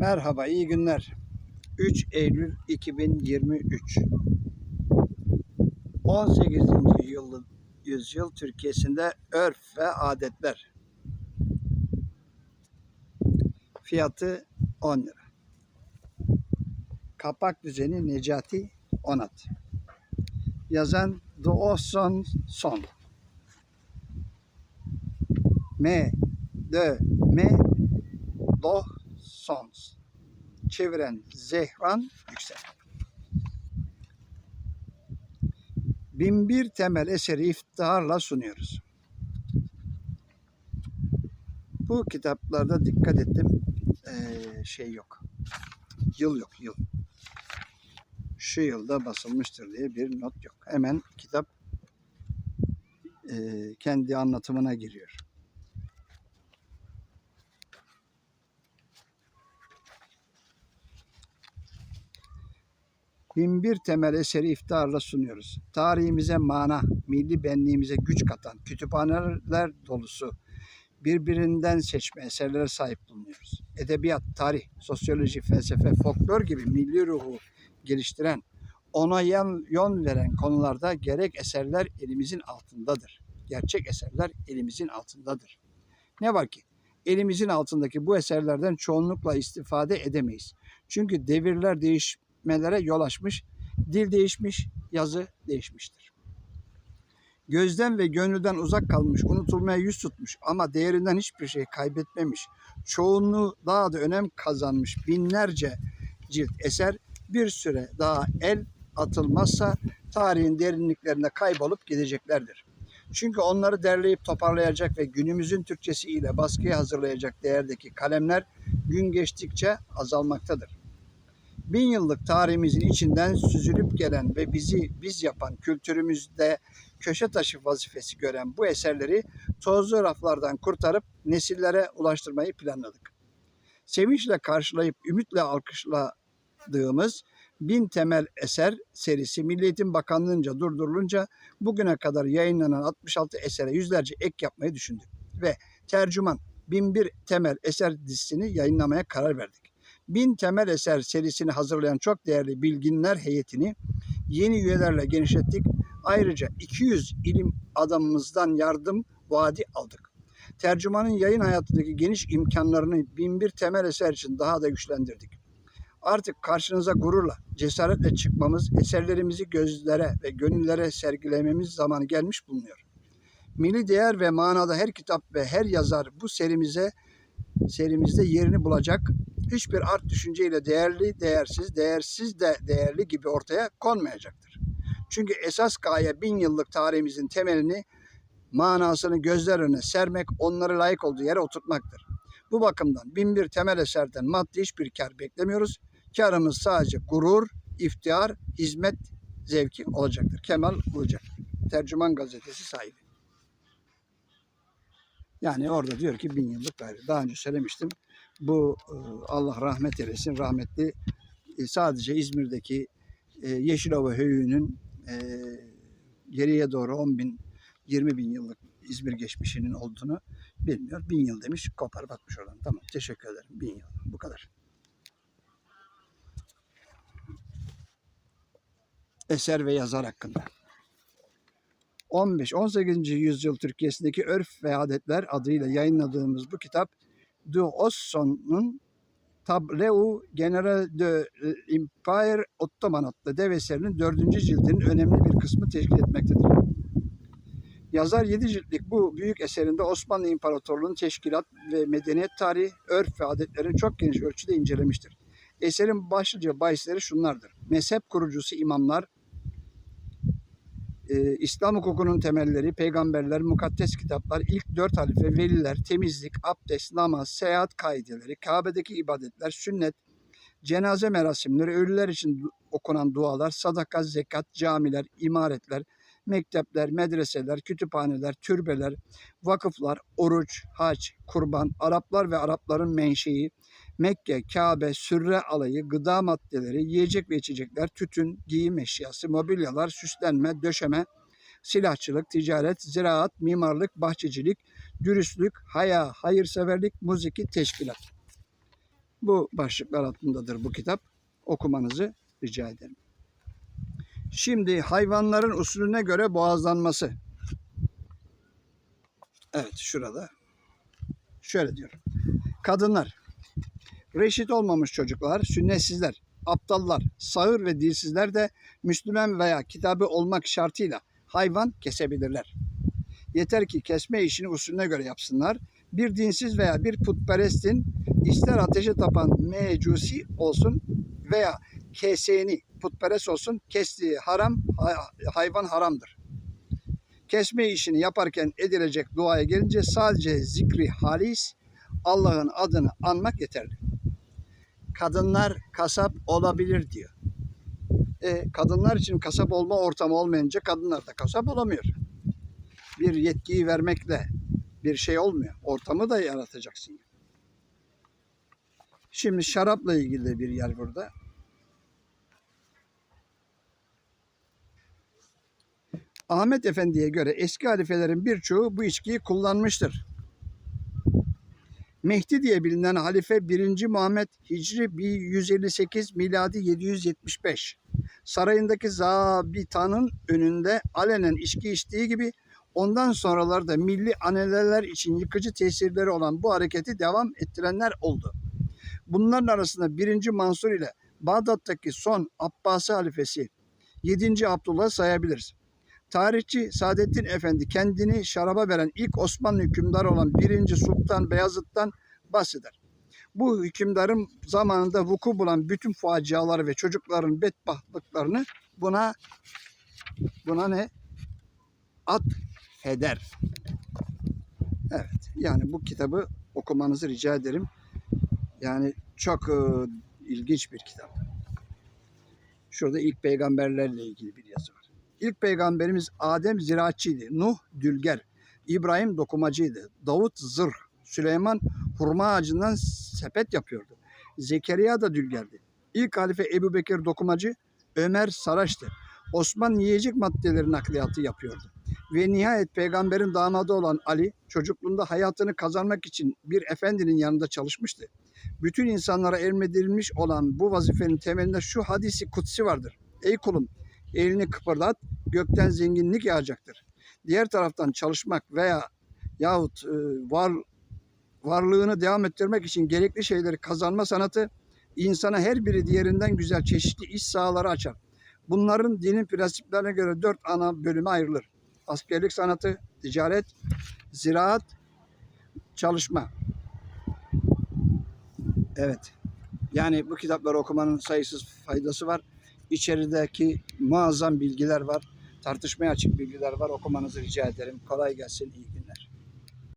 Merhaba, iyi günler. 3 Eylül 2023. 18. yıl, yüzyıl Türkiye'sinde örf ve adetler. Fiyatı 10 lira. Kapak düzeni Necati Onat. Yazan Doğoson Son. M. D. M. Doh Sons. Çeviren Zehran Yüksel. Binbir temel eseri iftiharla sunuyoruz. Bu kitaplarda dikkat ettim eee, şey yok. Yıl yok yıl. Şu yılda basılmıştır diye bir not yok. Hemen kitap eee, kendi anlatımına giriyor. Binbir temel eseri iftiharla sunuyoruz. Tarihimize mana, milli benliğimize güç katan, kütüphaneler dolusu, birbirinden seçme eserlere sahip bulunuyoruz. Edebiyat, tarih, sosyoloji, felsefe, folklor gibi milli ruhu geliştiren, ona yan, yön veren konularda gerek eserler elimizin altındadır. Gerçek eserler elimizin altındadır. Ne var ki elimizin altındaki bu eserlerden çoğunlukla istifade edemeyiz. Çünkü devirler değişmelere yol açmış, dil değişmiş, yazı değişmiştir. Gözden ve gönülden uzak kalmış, unutulmaya yüz tutmuş ama değerinden hiçbir şey kaybetmemiş, çoğunluğu daha da önem kazanmış binlerce cilt eser bir süre daha el atılmazsa tarihin derinliklerinde kaybolup gideceklerdir. Çünkü onları derleyip toparlayacak ve günümüzün Türkçesi ile baskıya hazırlayacak değerdeki kalemler gün geçtikçe azalmaktadır. Bin yıllık tarihimizin içinden süzülüp gelen ve bizi biz yapan kültürümüzde köşe taşı vazifesi gören bu eserleri tozlu raflardan kurtarıp nesillere ulaştırmayı planladık. Sevinçle karşılayıp ümitle alkışladığımız Bin Temel Eser serisi Milli Eğitim Bakanlığı'nca durdurulunca bugüne kadar yayınlanan 66 esere yüzlerce ek yapmayı düşündük. Ve tercüman Binbir Temel Eser dizisini yayınlamaya karar verdik. Bin Temel Eser serisini hazırlayan çok değerli bilginler heyetini yeni üyelerle genişlettik. Ayrıca 200 ilim adamımızdan yardım vaadi aldık. Tercümanın yayın hayatındaki geniş imkanlarını binbir temel eser için daha da güçlendirdik. Artık karşınıza gururla, cesaretle çıkmamız, eserlerimizi gözlere ve gönüllere sergilememiz zamanı gelmiş bulunuyor. Milli değer ve manada her kitap ve her yazar bu serimize serimizde yerini bulacak. Hiçbir art düşünceyle değerli, değersiz, değersiz de değerli gibi ortaya konmayacaktır. Çünkü esas gaye bin yıllık tarihimizin temelini, manasını gözler önüne sermek, onları layık olduğu yere oturtmaktır. Bu bakımdan bin bir temel eserden maddi hiçbir kar beklemiyoruz. Karımız sadece gurur, iftihar, hizmet zevki olacaktır. Kemal Bulacak. Tercüman gazetesi sahibi. Yani orada diyor ki bin yıllık gayrı. Daha önce söylemiştim. Bu e, Allah rahmet eylesin. Rahmetli e, sadece İzmir'deki e, Yeşilova Höyü'nün geriye doğru 10 bin, 20 bin yıllık İzmir geçmişinin olduğunu bilmiyor. Bin yıl demiş, kopar bakmış oradan. Tamam, teşekkür ederim. Bin yıl. Bu kadar. Eser ve yazar hakkında. 15-18. yüzyıl Türkiye'sindeki örf ve adetler adıyla yayınladığımız bu kitap de Osson'un Tableu General de Empire Ottoman adlı dev eserinin dördüncü cildinin önemli bir kısmı teşkil etmektedir. Yazar yedi ciltlik bu büyük eserinde Osmanlı İmparatorluğu'nun teşkilat ve medeniyet tarihi, örf ve adetlerini çok geniş ölçüde incelemiştir. Eserin başlıca bahisleri şunlardır. Mezhep kurucusu imamlar, e, İslam hukukunun temelleri, peygamberler, mukaddes kitaplar, ilk dört halife, veliler, temizlik, abdest, namaz, seyahat kaideleri, Kabe'deki ibadetler, sünnet, cenaze merasimleri, ölüler için okunan dualar, sadaka, zekat, camiler, imaretler, mektepler, medreseler, kütüphaneler, türbeler, vakıflar, oruç, hac, kurban, Araplar ve Arapların menşei, Mekke, Kabe, sürre alayı, gıda maddeleri, yiyecek ve içecekler, tütün, giyim eşyası, mobilyalar, süslenme, döşeme, silahçılık, ticaret, ziraat, mimarlık, bahçecilik, dürüstlük, haya, hayırseverlik, muziki, teşkilat. Bu başlıklar altındadır bu kitap. Okumanızı rica ederim. Şimdi hayvanların usulüne göre boğazlanması. Evet şurada. Şöyle diyor. Kadınlar, reşit olmamış çocuklar, sünnetsizler, aptallar, sağır ve dilsizler de Müslüman veya kitabı olmak şartıyla hayvan kesebilirler. Yeter ki kesme işini usulüne göre yapsınlar. Bir dinsiz veya bir putperestin ister ateşe tapan mecusi olsun veya keseni putperest olsun kestiği haram hay- hayvan haramdır. Kesme işini yaparken edilecek duaya gelince sadece zikri halis Allah'ın adını anmak yeterli. Kadınlar kasap olabilir diyor. E, kadınlar için kasap olma ortamı olmayınca kadınlar da kasap olamıyor. Bir yetkiyi vermekle bir şey olmuyor. Ortamı da yaratacaksın. Şimdi şarapla ilgili bir yer burada. Ahmet Efendi'ye göre eski halifelerin birçoğu bu içkiyi kullanmıştır. Mehdi diye bilinen halife 1. Muhammed Hicri 158 miladi 775 sarayındaki zabitanın önünde alenen içki içtiği gibi ondan sonraları da milli aneler için yıkıcı tesirleri olan bu hareketi devam ettirenler oldu. Bunların arasında 1. Mansur ile Bağdat'taki son Abbasi halifesi 7. Abdullah sayabiliriz. Tarihçi Saadettin Efendi kendini şaraba veren ilk Osmanlı hükümdarı olan 1. Sultan Beyazıt'tan bahseder. Bu hükümdarın zamanında vuku bulan bütün faciaları ve çocukların bedbahtlıklarını buna buna ne? At heder. Evet. Yani bu kitabı okumanızı rica ederim. Yani çok e, ilginç bir kitap. Şurada ilk peygamberlerle ilgili bir yazı var. İlk peygamberimiz Adem ziraatçıydı. Nuh dülger. İbrahim dokumacıydı. Davut zırh. Süleyman hurma ağacından sepet yapıyordu. Zekeriya da dülgerdi. İlk halife Ebu Bekir dokumacı, Ömer saraçtı. Osman yiyecek maddeleri nakliyatı yapıyordu. Ve nihayet peygamberin damadı olan Ali çocukluğunda hayatını kazanmak için bir efendinin yanında çalışmıştı. Bütün insanlara emredilmiş olan bu vazifenin temelinde şu hadisi kutsi vardır. Ey kulum elini kıpırdat gökten zenginlik yağacaktır. Diğer taraftan çalışmak veya yahut e, var varlığını devam ettirmek için gerekli şeyleri kazanma sanatı insana her biri diğerinden güzel çeşitli iş sahaları açar. Bunların dinin prensiplerine göre dört ana bölüme ayrılır. Askerlik sanatı, ticaret, ziraat, çalışma. Evet. Yani bu kitapları okumanın sayısız faydası var. İçerideki muazzam bilgiler var. Tartışmaya açık bilgiler var. Okumanızı rica ederim. Kolay gelsin. iyi.